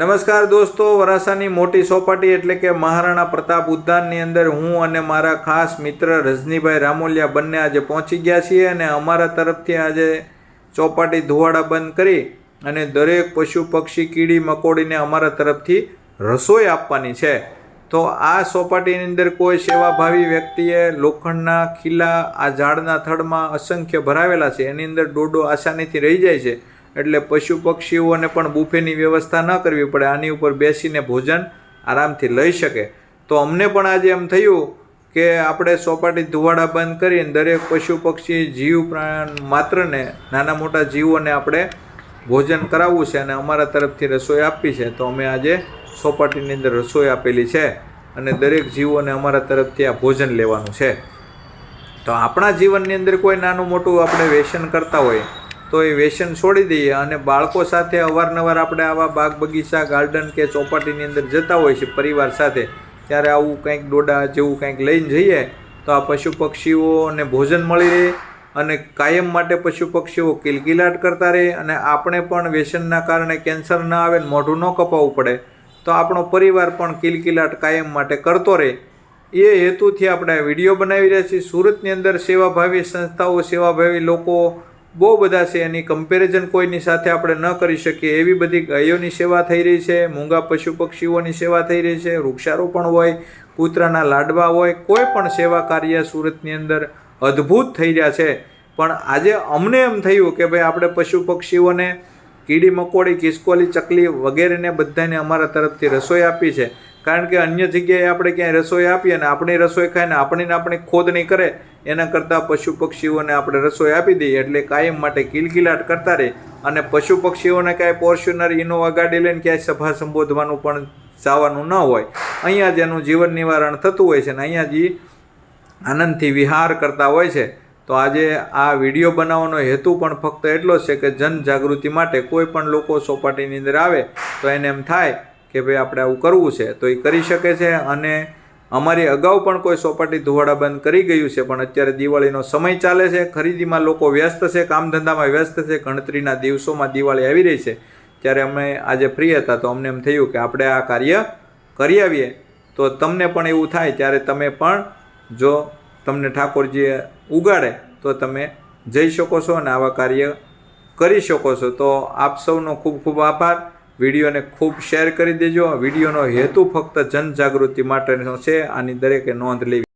નમસ્કાર દોસ્તો વરાસાની મોટી સોપાટી એટલે કે મહારાણા પ્રતાપ ઉદ્યાનની અંદર હું અને મારા ખાસ મિત્ર રજનીભાઈ રામોલિયા બંને આજે પહોંચી ગયા છીએ અને અમારા તરફથી આજે ચોપાટી ધુવાડા બંધ કરી અને દરેક પશુ, પક્ષી, કીડી, મકોડીને અમારા તરફથી રસોઈ આપવાની છે. તો આ સોપાટીની અંદર કોઈ સેવાભાવી વ્યક્તિએ લોખંડના ખીલા, આ ઝાડના થડમાં અસંખ્ય ભરાવેલા છે. એની અંદર ડોડો આસાનીથી રહી જાય છે. એટલે પશુ પક્ષીઓને પણ બુફેની વ્યવસ્થા ન કરવી પડે, આની ઉપર બેસીને ભોજન આરામથી લઈ શકે. તો અમને પણ આજે એમ થયું કે આપણે સોપાટી ધુવાડા બંધ કરીને દરેક પશુ પક્ષી, જીવ પ્રાણ માત્રને, નાના મોટા જીવોને આપણે ભોજન કરાવવું છે અને અમારા તરફથી રસોઈ આપવી છે. તો અમે આજે સોપાટીની અંદર રસોઈ આપેલી છે અને દરેક જીવોને અમારા તરફથી આ ભોજન લેવાનું છે. તો આપણા જીવનની અંદર કોઈ નાનું મોટું આપણે વ્યસન કરતા હોય તો એ વ્યસન છોડી દઈએ અને બાળકો સાથે અવારનવાર આપણે આવા બાગ બગીચા ગાર્ડન કે ચોપાટીની અંદર જતા હોય છે પરિવાર સાથે, ત્યારે આવું કંઈક ડોડા જેવું કંઈક લઈને જઈએ, તો આ પશુ પક્ષીઓને ભોજન મળી રહે અને કાયમ માટે પશુ પક્ષીઓ કિલકિલાટ કરતા રહે અને આપણે પણ વ્યસનના કારણે કેન્સર ન આવે ને મોઢું ન કપાવવું પડે, તો આપણો પરિવાર પણ કિલકિલાટ કાયમ માટે કરતો રહે. એ હેતુથી આપણે વીડિયો બનાવી રહ્યા છીએ. સુરતની અંદર સેવાભાવી સંસ્થાઓ, સેવાભાવી લોકો બહુ બધા છે એની કમ્પેરિઝન કોઈની સાથે આપણે ન કરી શકીએ. એવી બધી ગાયોની સેવા થઈ રહી છે, મૂંગા પશુ પક્ષીઓની સેવા થઈ રહી છે, વૃક્ષારોપણ હોય, કૂતરાના લાડવા હોય, કોઈ પણ સેવા કાર્ય સુરતની અંદર અદ્ભુત થઈ રહ્યા છે. પણ આજે અમને એમ થયું કે ભાઈ આપણે પશુ પક્ષીઓને કીડી મકોડી, કિસકોલી, ચકલી વગેરેને બધાને અમારા તરફથી રસોઈ આપી છે. કારણ કે અન્ય જગ્યાએ આપણે ક્યાંય રસોઈ આપીએ અને આપણી રસોઈ ખાઈને આપણીને આપણી ખોદ નહીં કરે, એના કરતાં પશુ પક્ષીઓને આપણે રસોઈ આપી દઈએ એટલે કાયમ માટે કિલકિલાટ કરતા રહે. અને પશુ પક્ષીઓને કાંઈ ફોર્ચ્યુનર ઇનોવા ગાડી લઈને ક્યાંય સભા સંબોધવાનું પણ જવાનું ન હોય. અહીંયા જ એનું જીવન નિવારણ થતું હોય છે ને અહીંયા જ આનંદથી વિહાર કરતા હોય છે. તો આજે આ વીડિયો બનાવવાનો હેતુ પણ ફક્ત એટલો છે કે જનજાગૃતિ માટે કોઈ પણ લોકો સોપાટીની અંદર આવે તો એને એમ થાય કે ભાઈ આપણે આવું કરવું છે, તો એ કરી શકે છે અને અમારી અગાઉ પણ કોઈ સોપાટી ધુવાડા બંધ કરી ગયું છે, પણ અત્યારે દિવાળીનો સમય ચાલે છે, ખરીદીમાં લોકો વ્યસ્ત છે કામ ધંધામાં વ્યસ્ત છે, ગણતરીના દિવસોમાં દિવાળી આવી રહી છે, ત્યારે અમે આજે ફ્રી હતા, તો અમને એમ થયું કે આપણે આ કાર્ય કરી આવીએ. તો તમને પણ એવું થાય ત્યારે તમે પણ જો તમને ઠાકોરજીએ ઉગાડે, તો તમે જઈ શકો છો અને આવા કાર્ય કરી શકો છો. તો આપ સૌનો ખૂબ ખૂબ આભાર. વિડીયોને ખૂબ શેર કરી દેજો. વિડીયોનો હેતુ ફક્ત જનજાગૃતિ માટેનો છે. આની દરેકે નોંધ લેવી